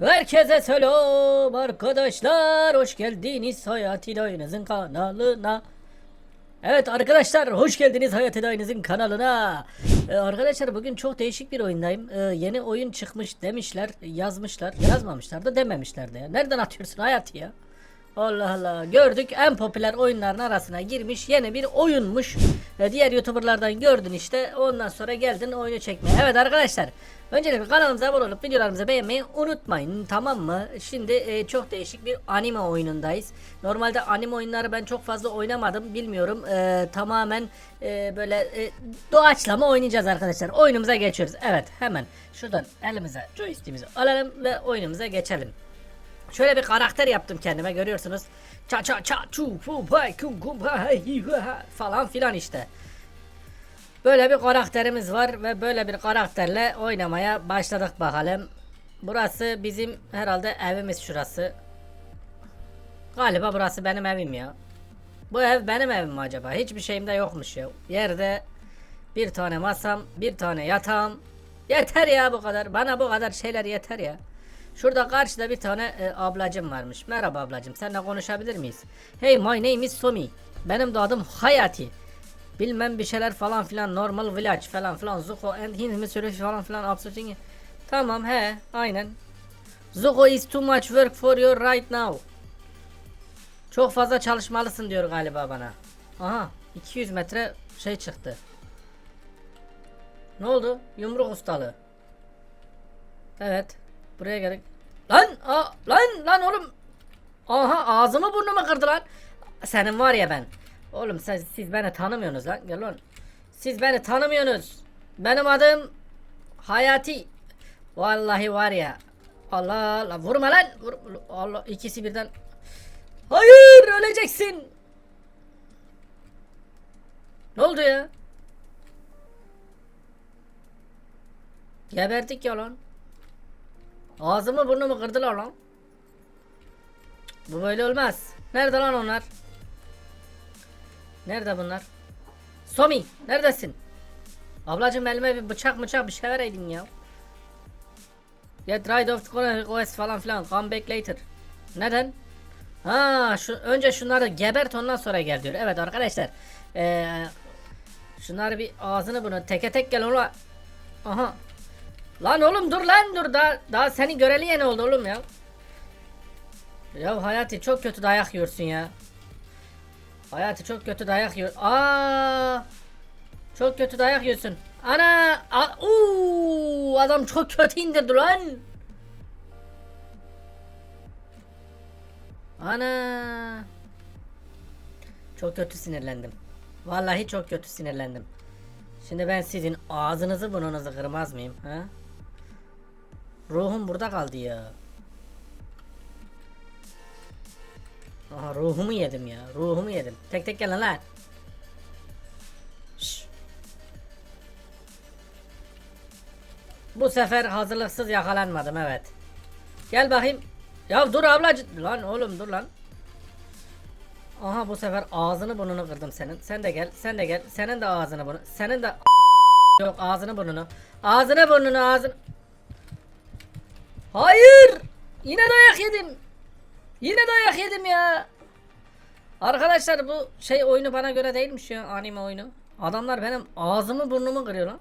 Herkese selam arkadaşlar. Hoş geldiniz Hayat İdayınızın kanalına. Evet arkadaşlar hoş geldiniz Hayat İdayınızın kanalına. Ee, arkadaşlar bugün çok değişik bir oyundayım. Ee, yeni oyun çıkmış demişler, yazmışlar. Yazmamışlar da dememişler de ya. Nereden atıyorsun Hayat ya? Allah Allah. Gördük en popüler oyunların arasına girmiş yeni bir oyunmuş. Ee, diğer youtuberlardan gördün işte. Ondan sonra geldin oyunu çekmeye. Evet arkadaşlar. Öncelikle kanalımıza abone olup videolarımızı beğenmeyi unutmayın tamam mı? Şimdi e, çok değişik bir anime oyunundayız. Normalde anime oyunları ben çok fazla oynamadım bilmiyorum. E, tamamen e, böyle e, doğaçlama oynayacağız arkadaşlar. Oyunumuza geçiyoruz. Evet hemen şuradan elimize joystick'imizi alalım ve oyunumuza geçelim. Şöyle bir karakter yaptım kendime görüyorsunuz. Ça ça ça çu fu bay kum kum falan filan işte. Böyle bir karakterimiz var ve böyle bir karakterle oynamaya başladık bakalım. Burası bizim herhalde evimiz şurası. Galiba burası benim evim ya. Bu ev benim evim mi acaba? Hiçbir şeyim de yokmuş ya. Yerde bir tane masam, bir tane yatağım. Yeter ya bu kadar. Bana bu kadar şeyler yeter ya. Şurada karşıda bir tane e, ablacım varmış. Merhaba ablacım. Seninle konuşabilir miyiz? Hey my name is Somi. Benim de adım Hayati. Bilmem bir şeyler falan filan normal village falan filan Zuko and Hint mystery falan filan absolutely. Tamam he aynen. Zuko is too much work for you right now. Çok fazla çalışmalısın diyor galiba bana. Aha 200 metre şey çıktı. Ne oldu? Yumruk ustalığı. Evet. Buraya gerek. Lan! Aa, lan! Lan oğlum! Aha ağzımı burnumu kırdı lan. Senin var ya ben. Oğlum sen, siz beni tanımıyorsunuz lan. Gel lan. Siz beni tanımıyorsunuz. Benim adım Hayati. Vallahi var ya. Allah Allah vurma lan. Vur, Allah ikisi birden. Hayır öleceksin. Ne oldu ya? Geberdik ya lan. Ağzımı burnumu kırdılar lan. Bu böyle olmaz. Nerede lan onlar? Nerede bunlar? Somi neredesin? Ablacım elime bir bıçak bıçak bir şey vereydin ya. Get rid of the OS falan filan. Come back later. Neden? Ha şu önce şunları gebert ondan sonra gel diyor. Evet arkadaşlar. Ee, şunları bir ağzını bunu teke tek gel ola. Aha. Lan oğlum dur lan dur daha daha seni göreli yeni oldu oğlum ya. Ya Hayati çok kötü dayak yiyorsun ya. Hayati çok kötü dayak yiyor. Aa! Çok kötü dayak yiyorsun. Ana! A Uuu! Adam çok kötü indirdi lan. Ana! Çok kötü sinirlendim. Vallahi çok kötü sinirlendim. Şimdi ben sizin ağzınızı burnunuzu kırmaz mıyım? Ha? Ruhum burada kaldı ya. Aha ruhumu yedim ya. Ruhumu yedim. Tek tek gelin lan. Bu sefer hazırlıksız yakalanmadım evet. Gel bakayım. Ya dur ablacı. Lan oğlum dur lan. Aha bu sefer ağzını burnunu kırdım senin. Sen de gel. Sen de gel. Senin de ağzını bunu. Senin de Yok ağzını burnunu. Ağzını burnunu ağzını. Hayır. Yine dayak yedim. Yine dayak yedim ya. Arkadaşlar bu şey oyunu bana göre değilmiş ya anime oyunu. Adamlar benim ağzımı burnumu kırıyor lan.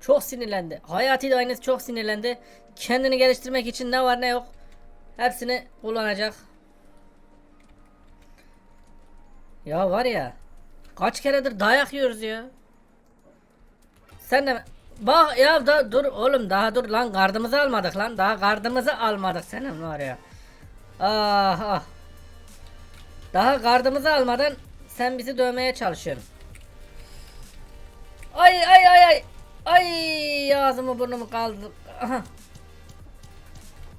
Çok sinirlendi. Hayati de aynısı çok sinirlendi. Kendini geliştirmek için ne var ne yok. Hepsini kullanacak. Ya var ya. Kaç keredir dayak yiyoruz ya. Sen de Bak ya da dur oğlum daha dur lan gardımızı almadık lan daha gardımızı almadık senin var ya. Ah ah. Daha gardımızı almadan sen bizi dövmeye çalışıyorsun. Ay ay ay ay. Ay ağzımı burnumu kaldı.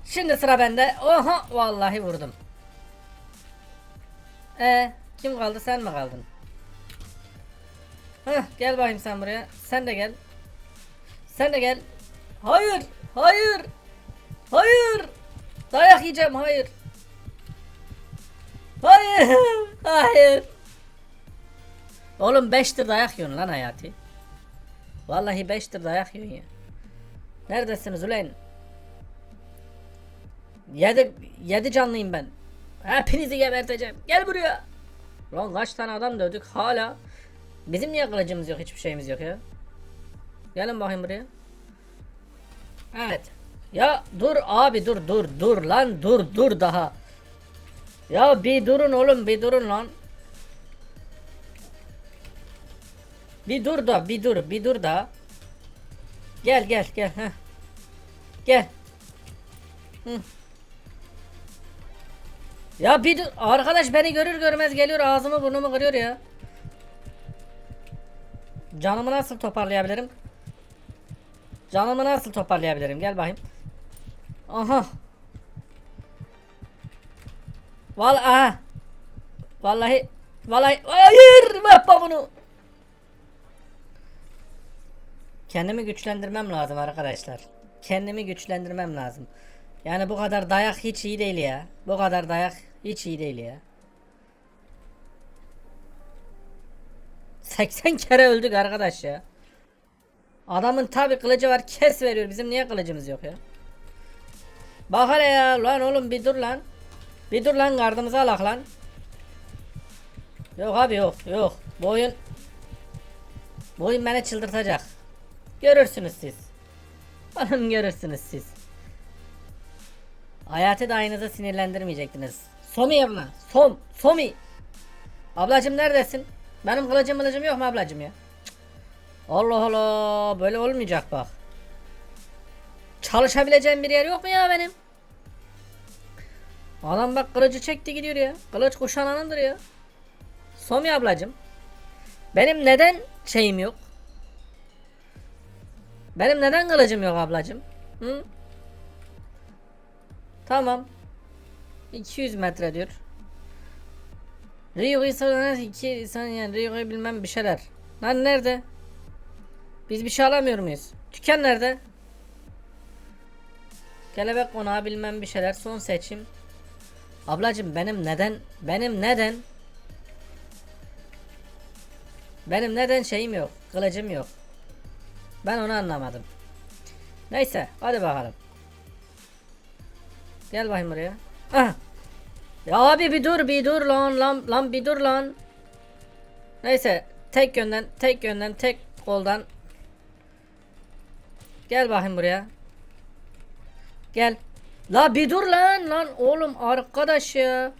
Şimdi sıra bende. Oha vallahi vurdum. E kim kaldı sen mi kaldın? Heh, gel bakayım sen buraya. Sen de gel. Sen de gel. Hayır. Hayır. Hayır. Dayak yiyeceğim. Hayır. Hayır. Hayır. Oğlum 5'tir dayak yiyorsun lan Hayati. Vallahi 5'tir dayak yiyorsun ya. Neredesiniz ulan? Yedi, yedi canlıyım ben. Hepinizi geberteceğim. Gel buraya. Lan kaç tane adam dövdük hala. Bizim niye kılıcımız yok hiçbir şeyimiz yok ya. Gelin bakayım buraya. Evet. Ya dur abi dur dur dur lan dur dur daha. Ya bir durun oğlum bir durun lan. Bir dur da bir dur bir dur da. Gel gel gel. Heh. Gel. Hı. Ya bir dur. Arkadaş beni görür görmez geliyor ağzımı burnumu kırıyor ya. Canımı nasıl toparlayabilirim? Canımı nasıl toparlayabilirim? Gel bakayım. Aha. Vallahi aha. Vallahi vallahi hayır yapma bunu. Kendimi güçlendirmem lazım arkadaşlar. Kendimi güçlendirmem lazım. Yani bu kadar dayak hiç iyi değil ya. Bu kadar dayak hiç iyi değil ya. 80 kere öldük arkadaş ya. Adamın tabi kılıcı var kes veriyor. Bizim niye kılıcımız yok ya? Bak hele ya lan oğlum bir dur lan. Bir dur lan gardımızı alak lan. Yok abi yok yok. Bu oyun Bu oyun beni çıldırtacak. Görürsünüz siz. Oğlum görürsünüz siz. Hayatı da aynınızı sinirlendirmeyecektiniz. Somi abla. Som. Somi. Ablacım neredesin? Benim kılıcım kılıcım yok mu ablacım ya? Allah Allah. Böyle olmayacak bak. Çalışabileceğim bir yer yok mu ya benim? Adam bak kılıcı çekti gidiyor ya. Kılıç kuşananındır ya. Somi ablacım. Benim neden şeyim yok? Benim neden kılıcım yok ablacım? Hı? Tamam. 200 metre diyor. Rio'yu sana iki insan yani Rio'yu bilmem bir şeyler. Lan nerede? Biz bir şey alamıyor muyuz? Tüken nerede? Kelebek konağı bilmem bir şeyler son seçim. Ablacım benim neden benim neden benim neden şeyim yok kılıcım yok. Ben onu anlamadım. Neyse hadi bakalım. Gel bakayım buraya. Ah. Ya abi bir dur bir dur lan lan lan bir dur lan. Neyse tek yönden tek yönden tek koldan. Gel bakayım buraya. Gel. La bir dur lan lan oğlum arkadaş ya.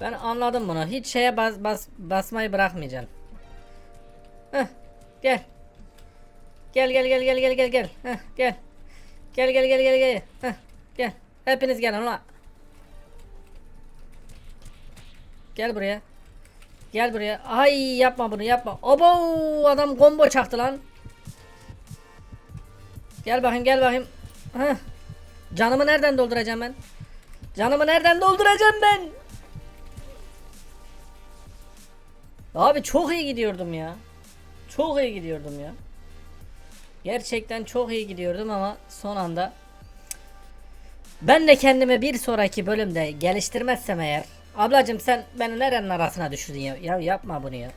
Ben anladım bunu. Hiç şeye bas, bas basmayı bırakmayacaksın. Heh, gel. Gel gel gel gel gel gel gel. Gel. Gel gel gel gel gel. Heh, gel. Hepiniz gelin ulan. Gel buraya. Gel buraya. Ay yapma bunu yapma. Obo adam combo çaktı lan. Gel bakayım gel bakayım. Heh. Canımı nereden dolduracağım ben? Canımı nereden dolduracağım ben? Abi çok iyi gidiyordum ya. Çok iyi gidiyordum ya. Gerçekten çok iyi gidiyordum ama son anda ben de kendimi bir sonraki bölümde geliştirmezsem eğer Ablacım sen beni nerenin arasına düşürdün ya? Ya yapma bunu ya.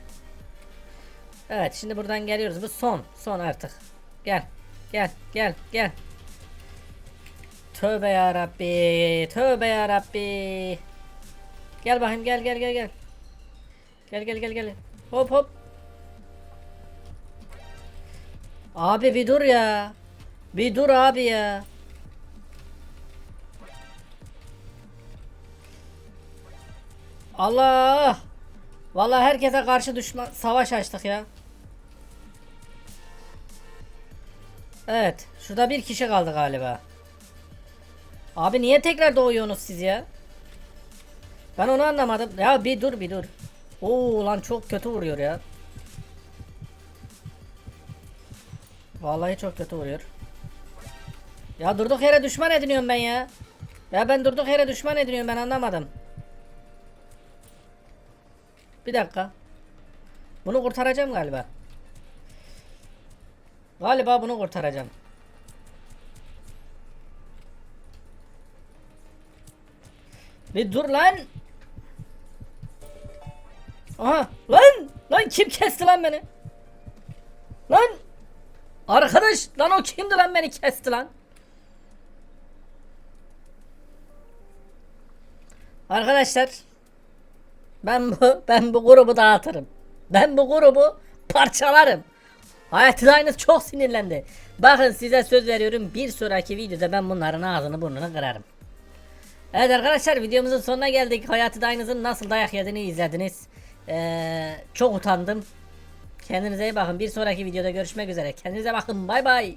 Evet şimdi buradan geliyoruz. Bu son. Son artık. Gel. Gel. Gel. Gel. Tövbe ya Rabbi. Tövbe ya Rabbi. Gel bakayım gel gel gel gel. Gel gel gel gel. Hop hop. Abi bir dur ya. Bir dur abi ya. Allah! Vallahi herkese karşı düşman savaş açtık ya. Evet, şurada bir kişi kaldı galiba. Abi niye tekrar doğuyorsunuz siz ya? Ben onu anlamadım. Ya bir dur bir dur. Oo lan çok kötü vuruyor ya. Vallahi çok kötü vuruyor. Ya durduk yere düşman ediniyorum ben ya. Ya ben durduk yere düşman ediniyorum ben anlamadım. Bir dakika. Bunu kurtaracağım galiba. Galiba bunu kurtaracağım. Bir dur lan. Aha lan lan kim kesti lan beni? Lan Arkadaş lan o kimdi lan beni kesti lan? Arkadaşlar ben bu ben bu grubu dağıtırım. Ben bu grubu parçalarım. Hayati Dayınız çok sinirlendi. Bakın size söz veriyorum bir sonraki videoda ben bunların ağzını burnunu kırarım. Evet arkadaşlar videomuzun sonuna geldik. Hayati Dayınız'ın nasıl dayak yediğini izlediniz. Ee, çok utandım. Kendinize iyi bakın. Bir sonraki videoda görüşmek üzere. Kendinize bakın. Bay bay.